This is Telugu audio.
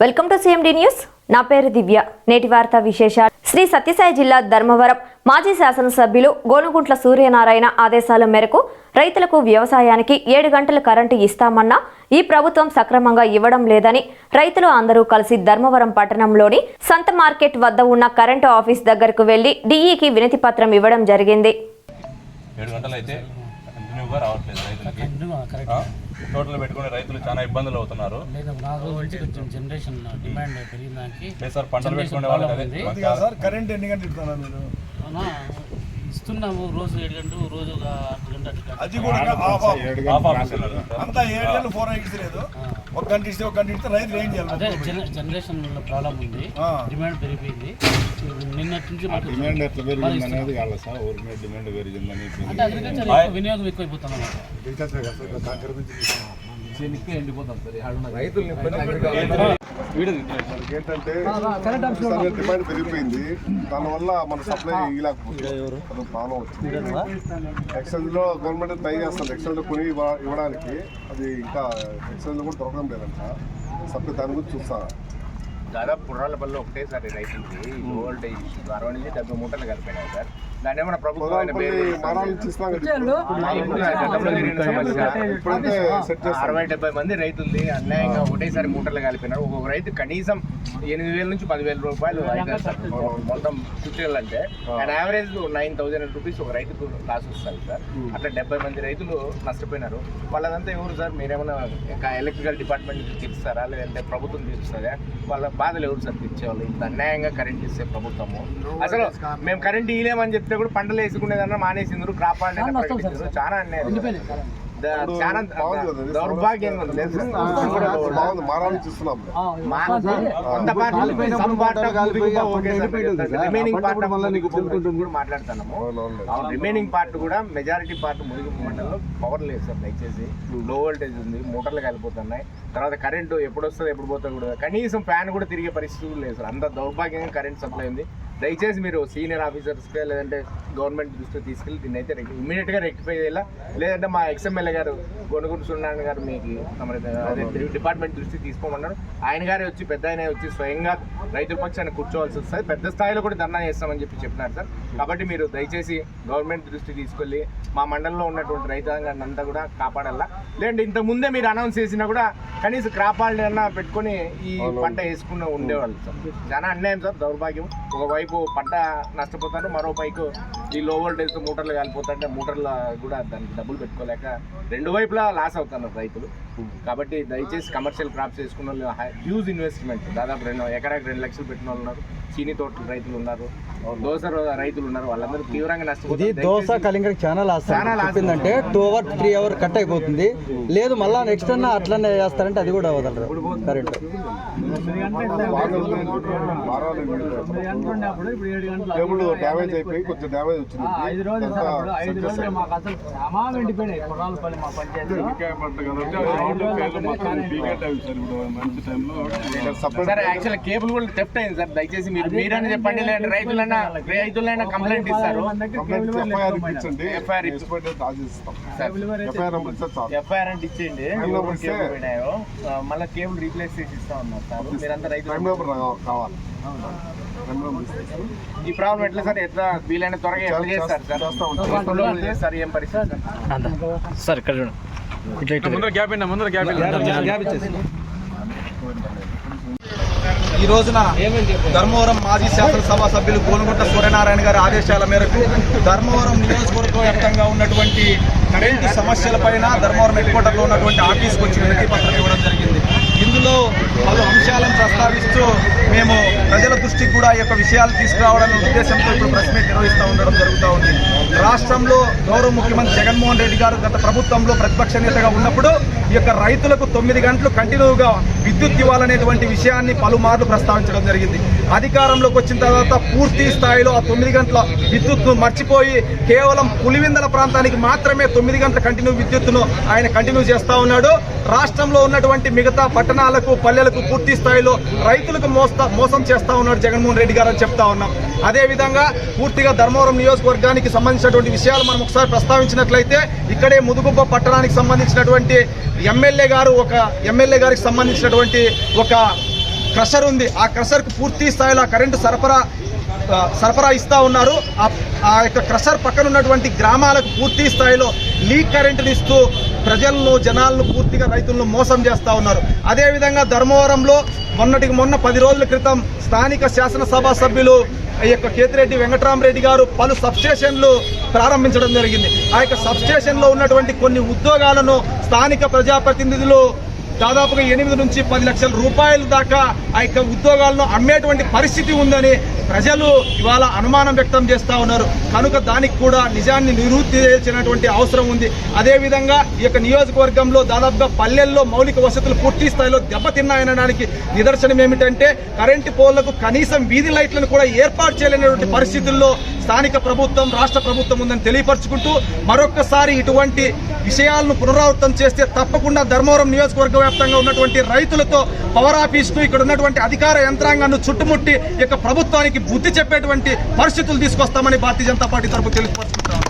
Welcome to CMD news నా పేరు దివ్య. నేటి వార్తా విశేషాలు. శ్రీ సత్యసాయి జిల్లా ధర్మవరం మాజీ శాసనసభ్యులు గోనుగుంట్ల సూర్యనారాయణ ఆదేశాల మేరకు రైతులకు వ్యవసాయానికి ఏడు గంటల కరెంటు ఇస్తామన్నా ఈ ప్రభుత్వం సక్రమంగా ఇవ్వడం లేదని రైతులు అందరూ కలిసి ధర్మవరం పట్టణంలోని సంత మార్కెట్ వద్ద ఉన్న కరెంటు ఆఫీస్ దగ్గరకు వెళ్ళి డిఈకి వినతి పత్రం ఇవ్వడం జరిగింది. గంటలు టోటల్ పెట్టుకునే రైతులు చాలా ఇబ్బందులు అవుతున్నారు. లేదు నాకు వచ్చి కొంచెం జనరేషన్ డిమాండ్ పెరిగిన దానికి లేదు సార్ పంటలు పెట్టుకునే సార్ కరెంట్ ఎన్ని గంటలు ఇస్తున్నారు మీరు? అవునా? ఇస్తున్నాము రోజు ఏడు గంటలు రోజు ఒక అర్ధ గంట అటు గంట. అది కూడా. అంతా ఏడు గంటలు ఫోర్ ఎయిట్స్ లేదు. ఒక గంట ఇస్తే ఒక గంట ఇస్తే రైతులు ఏం అదే చేయాలి జన జనరేషన్ ప్రాబ్లం ఉంది. డిమాండ్ పెరిగిపోయింది. నిన్నటి నుంచి డిమాండ్ ఎట్లా పెరిగింది. అనేది కాదు సార్. ఊరి మీద డిమాండ్ పెరిగిందని అంటే అగ్రికల్చర్ ఎక్కువ వినియోగం ఎక్కువైపోతుంది అన్నమాట. ఏంటంటే డిమాండ్ పెరిగిపోయింది. దానివల్ల మన సప్లై ఇవ్వలేకపోతుంది అది ప్రాబ్లం వచ్చింది ఎక్స్చేంజ్లో గవర్నమెంట్ ట్రై చేస్తుంది. ఎక్స్చేంజ్లో కొని ఇవ్వ- ఇవ్వడానికి. అది ఇంకా ఎక్స్చేంజ్లో కూడా దొరకడం లేదంట. సప్లై దాని గురించి చూస్తా దాదాపు పుర్రాలపల్లి ఒకటేసారి రైతులకి ఇష్యూ అరవై నుంచి డెబ్బై మూటలు కలిపినాయి సార్. దాన్ని ఏమైనా ప్రభుత్వం అరవై డెబ్బై మంది రైతుల్ని అన్యాయంగా ఒకటేసారి మూటలు కలిపినారు ఒక్కొక్క రైతు కనీసం ఎనిమిది వేల నుంచి పదివేల రూపాయలు అవుతారు సార్. మొత్తం ఫిఫ్టీ అంటే and average nine thousand rupees ఒక రైతుకు లాస్ వస్తుంది సార్. అట్లా డెబ్బై మంది రైతులు నష్టపోయినారు. వాళ్ళదంతా ఎవరు సార్? మీరేమైనా ఎలక్ట్రికల్ డిపార్ట్మెంట్ తీరుస్తారా లేదంటే ప్రభుత్వం తీరుస్తుందా వాళ్ళ బాధలు ఎవరు సార్ తీర్చేవాళ్ళు ఇంత అన్యాయంగా కరెంట్ ఇస్తే ప్రభుత్వము? అసలు మేము కరెంట్ ఇవ్వలేమని చెప్తే కూడా పంటలు వేసుకునేదన్నా మానేసిండ్రు క్రాప్ చాలా అన్యాయం. దౌర్భాగ్యంగా? బాగుంది రిమైనింగ్ పార్ట్ కూడా మాట్లాడుతున్నాము. అవునవును. రిమైనింగ్ పార్ట్ కూడా మెజారిటీ పార్ట్ మురుగు మండలంలో పవర్ లేదు సార్ దయచేసి. లో వోల్టేజ్ ఉంది మూటలు కలిపోతున్నాయి. తర్వాత కరెంటు ఎప్పుడు వస్తుందో ఎప్పుడు పోతుందో కూడా కనీసం ఫ్యాన్ కూడా తిరిగే పరిస్థితి కూడా లేదు సార్. అంత దౌర్భాగ్యంగా కరెంట్ సప్లై ఉంది. దయచేసి మీరు సీనియర్ ఆఫీసర్స్కి లేదంటే గవర్నమెంట్ దృష్టికి తీసుకెళ్ళి దీన్ని అయితే ఇమీడియట్గా రెక్టిఫై చేయాలా? లేదంటే మా ఎక్స్ఎమ్మెల్యే గారు గొనుగుంటు సున్నారాయణ గారు మీకు డిపార్ట్మెంట్ దృష్టికి తీసుకోమన్నారు. ఆయన గారే వచ్చి పెద్ద ఆయన వచ్చి స్వయంగా రైతుల పక్షాన్ని కూర్చోవాల్సి వస్తుంది. పెద్ద స్థాయిలో కూడా ధర్నా చేస్తామని చెప్పి చెప్పినారు సార్. కాబట్టి మీరు దయచేసి గవర్నమెంట్ దృష్టికి తీసుకెళ్ళి మా మండలంలో ఉన్నటువంటి రైతాంగాన్ని అంతా కూడా కాపాడాలా? లేదంటే ఇంత ముందే మీరు అనౌన్స్ చేసినా కూడా కనీసం క్రాప్ హాలిడే అన్నా పెట్టుకొని ఈ పంట వేసుకుని ఉండేవాళ్ళు సార్. చాలా అన్యాయం సార్ దౌర్భాగ్యం. ఒకవైపు పంట నష్టపోతారు మరో పైకు ఈ లో వోల్టేజ్ మూటర్లు కాలిపోతుంటే మూటర్ల కూడా దానికి డబ్బులు పెట్టుకోలేక రెండు వైపులా లాస్ అవుతున్నారు రైతులు. కాబట్టి దయచేసి కమర్షియల్ క్రాప్స్ వేసుకున్న వాళ్ళు హ్యూజ్ ఇన్వెస్ట్మెంట్ దాదాపు రెండు ఎకరాకి రెండు లక్షలు పెట్టిన వాళ్ళు ఉన్నారు. చీనీ తోటలు రైతులు ఉన్నారు. దోస రైతులు ఉన్నారు. వాళ్ళందరూ తీవ్రంగా ఇది నష్టపోతారు దోశ కలింగ చాలా లాస్ చాలా లాస్ చెప్పిందంటే two hour three hour cut అయిపోతుంది. లేదు మళ్ళా నెక్స్ట్ అన్న అట్లనే చేస్తారంటే అది కూడా అవ్వదు కరెంట్ డ్యామేజ్ అయిపోయి కొంచెం డ్యామేజ్ వచ్చింది. ఐదు రోజులు సార్ అప్పుడు ఐదు అంతా రోజులు మాకు అసలు అమాం ఎండిపోయినాయి. పొలాలపల్లి మా సార్ యాక్చువల్ కేబుల్ కూడా థెఫ్ట్ అయింది సార్. దయచేసి మీరు మీరని చెప్పండి లేదంటే రైతులైనా రైతులైనా కంప్లైంట్ ఇస్తారు. Complaint F I R F I R అంటే ఇచ్చేయండి. మళ్ళీ కేబుల్ రీప్లేస్ చేసి ఇస్తా ఉన్నారు సార్. మీరంతా నెంబర్ కావాలి. ఈ ప్రాబ్లం ఎట్లా సార్? ఎట్లా వీలైన త్వరగా ఎట్లా చేస్తారు సార్? సార్ ఈ రోజున ధర్మవరం మాజీ శాసనసభ సభ్యులు గోనుగుంట సూర్యనారాయణ గారి ఆదేశాల మేరకు ధర్మవరం నియోజకవర్గ వ్యాప్తంగా ఉన్నటువంటి కరెంటు సమస్యలపైన ధర్మవరం హెడ్ క్వార్టర్లో ఉన్నటువంటి ఆఫీస్కి వచ్చి వినతి పత్రం ఇవ్వడం జరిగింది. రోజుల్లో పలు అంశాలను ప్రస్తావిస్తూ మేము ప్రజల దృష్టికి కూడా ఈ యొక్క విషయాలు తీసుకురావడం ఉద్దేశంతో ఇప్పుడు ప్రెస్ మీట్ నిర్వహిస్తూ ఉండడం జరుగుతూ ఉంది. రాష్ట్రంలో గౌరవ ముఖ్యమంత్రి జగన్మోహన్ రెడ్డి గారు గత ప్రభుత్వంలో ప్రతిపక్ష నేతగా ఉన్నప్పుడు ఈ యొక్క రైతులకు తొమ్మిది గంటలు కంటిన్యూగా విద్యుత్ ఇవ్వాలనేటువంటి విషయాన్ని పలుమార్లు ప్రస్తావించడం జరిగింది. అధికారంలోకి వచ్చిన తర్వాత పూర్తి స్థాయిలో ఆ తొమ్మిది గంటల విద్యుత్ను మర్చిపోయి కేవలం పులివిందల ప్రాంతానికి మాత్రమే తొమ్మిది గంటల కంటిన్యూ విద్యుత్తును ఆయన కంటిన్యూ చేస్తూ ఉన్నాడు. రాష్ట్రంలో ఉన్నటువంటి మిగతా పట్టణాలకు పల్లెలకు పూర్తి స్థాయిలో రైతులకు మోస్తా మోసం చేస్తా ఉన్నాడు జగన్మోహన్ రెడ్డి గారు అని చెప్తా ఉన్నాం. అదేవిధంగా పూర్తిగా ధర్మవరం నియోజకవర్గానికి సంబంధించినటువంటి విషయాలు మనం ఒకసారి ప్రస్తావించినట్లయితే ఇక్కడే ముదుగుబ్బ పట్టణానికి సంబంధించినటువంటి ఎమ్మెల్యే గారు ఒక ఎమ్మెల్యే గారికి సంబంధించినటువంటి ఒక క్రషర్ ఉంది. ఆ క్రషర్కు పూర్తి స్థాయిలో ఆ కరెంటు సరఫరా సరఫరా ఇస్తూ ఉన్నారు. ఆ- ఆ యొక్క క్రషర్ పక్కన ఉన్నటువంటి గ్రామాలకు పూర్తి స్థాయిలో లీక్ కరెంటుని ఇస్తూ ప్రజలను జనాలను పూర్తిగా రైతులను మోసం చేస్తా ఉన్నారు. అదేవిధంగా ధర్మవరంలో మొన్నటికి మొన్న పది రోజుల క్రితం స్థానిక శాసనసభ సభ్యులు ఈ యొక్క కేతిరెడ్డి వెంకటరామరెడ్డి గారు పలు సబ్స్టేషన్లు ప్రారంభించడం జరిగింది. ఆ యొక్క సబ్స్టేషన్లో ఉన్నటువంటి కొన్ని ఉద్యోగాలను స్థానిక ప్రజాప్రతినిధులు దాదాపుగా ఎనిమిది నుంచి పది లక్షల రూపాయల దాకా ఆ యొక్క ఉద్యోగాలను అమ్మేటువంటి పరిస్థితి ఉందని ప్రజలు ఇవాళ అనుమానం వ్యక్తం చేస్తూ ఉన్నారు. కనుక దానికి కూడా నిజాన్ని నిరూపించాల్సినటువంటి అవసరం ఉంది. అదేవిధంగా ఈ యొక్క నియోజకవర్గంలో దాదాపుగా పల్లెల్లో మౌలిక వసతులు పూర్తి స్థాయిలో దెబ్బతిన్నాయనడానికి నిదర్శనం ఏమిటంటే కరెంటు పోల్లకు కనీసం వీధి లైట్లను కూడా ఏర్పాటు చేయలేనటువంటి పరిస్థితుల్లో స్థానిక ప్రభుత్వం రాష్ట్ర ప్రభుత్వం ఉందని తెలియపరుచుకుంటూ మరొక్కసారి ఇటువంటి విషయాలను పునరావృతం చేస్తే తప్పకుండా ధర్మవరం నియోజకవర్గ వ్యాప్తంగా ఉన్నటువంటి రైతులతో పవర్ ఆఫీస్కు ఇక్కడ ఉన్నటువంటి అధికార యంత్రాంగాన్ని చుట్టుముట్టి ఇక యొక్క ప్రభుత్వానికి బుద్ధి చెప్పేటువంటి పరిస్థితులు తీసుకొస్తామని భారతీయ జనతా పార్టీ తరపు తెలియపరుచుకుంటాం